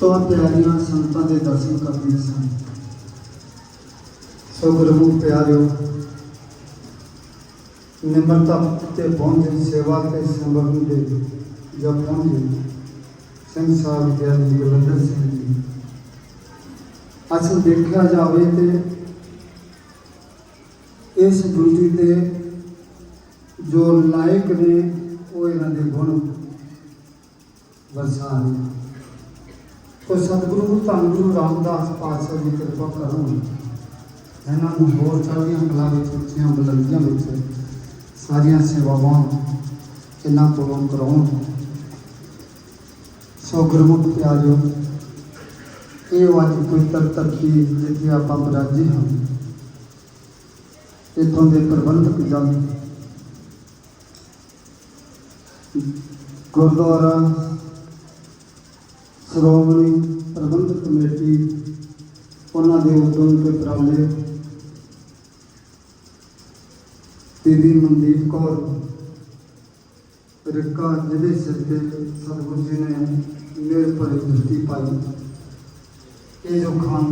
ਤੋਂ ਪਿਆਰੀਆਂ ਸੰਤਾਂ ਦੇ ਦਰਸ਼ਨ ਕਰਦੀਆਂ ਸਨ। ਸੋ ਗੁਰਮੁਖ ਪਿਆਰਿਓ, ਨਿਮਰਤਾ ਤੇ ਪਹੁੰਚੇ ਸੇਵਾ ਤੇ ਸੰਭਵਨ ਦੇ ਜਦ ਪਹੁੰਚੇ ਸਿੰਘ ਸਾਹਿਬ ਗਿਆਨੀ ਗੁਰਵਿੰਦਰ ਸਿੰਘ ਜੀ ਅਸਲ ਦੇਖਿਆ ਜਾਵੇ ਤੇ ਇਸ ਡਿਊਟੀ ਤੇ ਜੋ ਲਾਇਕ ਨੇ, ਉਹ ਇਹਨਾਂ ਦੇ ਗੁਣ ਵਰਸਾ ਨੇ ਤੋ ਸਤਿਗੁਰੂ ਧੰਨ ਗੁਰੂ ਰਾਮਦਾਸ ਪਾਤਸ਼ਾਹ ਦੀ ਕਿਰਪਾ ਕਰਨ ਇਹਨਾਂ ਨੂੰ ਹੋਰ ਚੜ੍ਹਦੀਆਂ ਕਲਾ ਵਿੱਚ, ਉੱਚੀਆਂ ਬੁਲੰਦੀਆਂ ਵਿੱਚ ਸਾਰੀਆਂ ਸੇਵਾਵਾਂ ਇਹਨਾਂ ਕੋਲੋਂ ਕਰਾਉਣ। ਸੋ ਗੁਰਮੁਖ ਪਿਆਰਿਓ, ਇਹ ਅੱਜ ਕੋਈ ਤਰਤੀ ਜਿੱਥੇ ਆਪਾਂ ਬਰਾਜੀ ਹਾਂ, ਇਥੋਂ ਦੇ ਪ੍ਰਬੰਧਕ ਜਨ। ਗੁਰਦੁਆਰਾ ਸ਼੍ਰੋਮਣੀ ਪ੍ਰਬੰਧਕ ਕਮੇਟੀ, ਉਹਨਾਂ ਦੇ ਉਦਮ ਤੇ ਉਪਰਾਲੇ ਬੀਬੀ ਮਨਦੀਪ ਕੌਰ, ਰਿਕਾ ਜਿਹਦੇ ਸਿਰ ਤੇ ਸਤਿਗੁਰੂ ਜੀ ਨੇ ਮੇਰ ਭਰੀ ਦ੍ਰਿਸ਼ਟੀ ਪਾਈ। ਇਹ ਜੋ ਖਾਨ